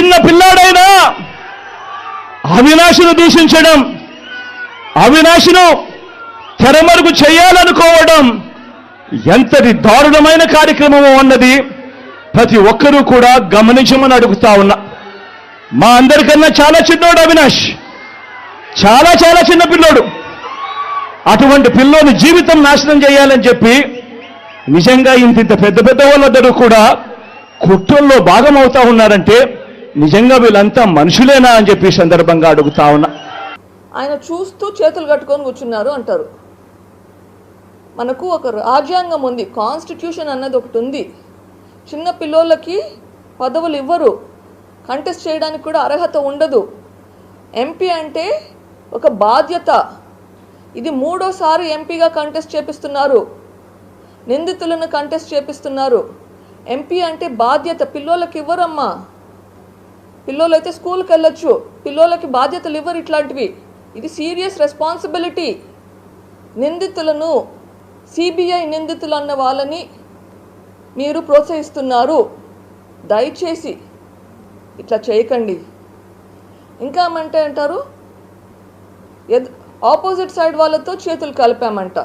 చిన్న పిల్లాడైనా అవినాశను దూషించడం అవినాశను తెరమరుగు చేయాలనుకోవడం ఎంతటి దారుణమైన కార్యక్రమము అన్నది ప్రతి ఒక్కరూ కూడా గమనించమని అడుగుతా ఉన్నా. మా అందరికన్నా చాలా చిన్నోడు అవినాష్. చాలా చాలా చిన్న పిల్లోడు. అటువంటి పిల్లోని జీవితం నాశనం చేయాలని చెప్పి నిజంగా ఇంత ఇంత పెద్ద పెద్ద వాళ్ళందరూ కూడా కుట్రల్లో భాగమవుతా ఉన్నారంటే నిజంగా వీళ్ళంతా మనుషులేనా అని చెప్పి సందర్భంగా అడుగుతా ఉన్నా. ఆయన చూస్తూ చేతులు కట్టుకొని కూర్చున్నారు అంటారు. మనకు ఒక రాజ్యాంగం ఉంది కాన్స్టిట్యూషన్ అన్నది ఒకటి ఉంది. చిన్న పిల్లోళ్ళకి పదవులు ఇవ్వరు కంటెస్ట్ చేయడానికి కూడా అర్హత ఉండదు. ఎంపీ అంటే ఒక బాధ్యత. ఇది మూడోసారి ఎంపీగా కంటెస్ట్ చేపిస్తున్నారు నిందితులను కంటెస్ట్ చేపిస్తున్నారు. ఎంపీ అంటే బాధ్యత పిల్లోళ్ళకి ఇవ్వరమ్మా. పిల్లోలు అయితే స్కూల్కి వెళ్ళొచ్చు పిల్లోలకి బాధ్యతలు ఇవ్వరు ఇట్లాంటివి. ఇది సీరియస్ రెస్పాన్సిబిలిటీ. నిందితులను సిబిఐ నిందితులు అన్న వాళ్ళని మీరు ప్రోత్సహిస్తున్నారు. దయచేసి ఇట్లా చేయకండి. ఇంకా ఏమంటే అంటారు? ఎద్ ఆపోజిట్ సైడ్ వాళ్ళతో చేతులు కలిపామంట.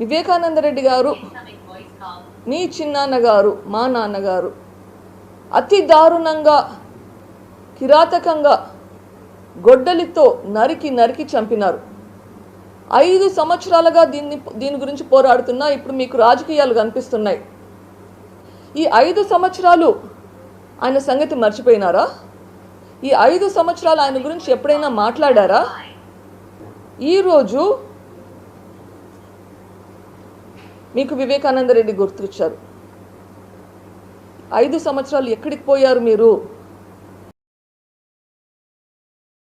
వివేకానంద రెడ్డి గారు మీ చిన్నాన్నగారు మా నాన్నగారు. అతి దారుణంగా కిరాతకంగా గొడ్డలితో నరికి నరికి చంపినారు. ఐదు సంవత్సరాలుగా దీన్ని దీని గురించి పోరాడుతున్నా ఇప్పుడు మీకు రాజకీయాలు కనిపిస్తున్నాయి. ఈ ఐదు సంవత్సరాలు ఆయన సంగతి మర్చిపోయినారా? ఈ ఐదు సంవత్సరాలు ఆయన గురించి ఎప్పుడైనా మాట్లాడారా? ఈరోజు మీకు వివేకానంద రెడ్డి గుర్తొచ్చారు. ఐదు సంవత్సరాలు ఎక్కడికి పోయారు మీరు?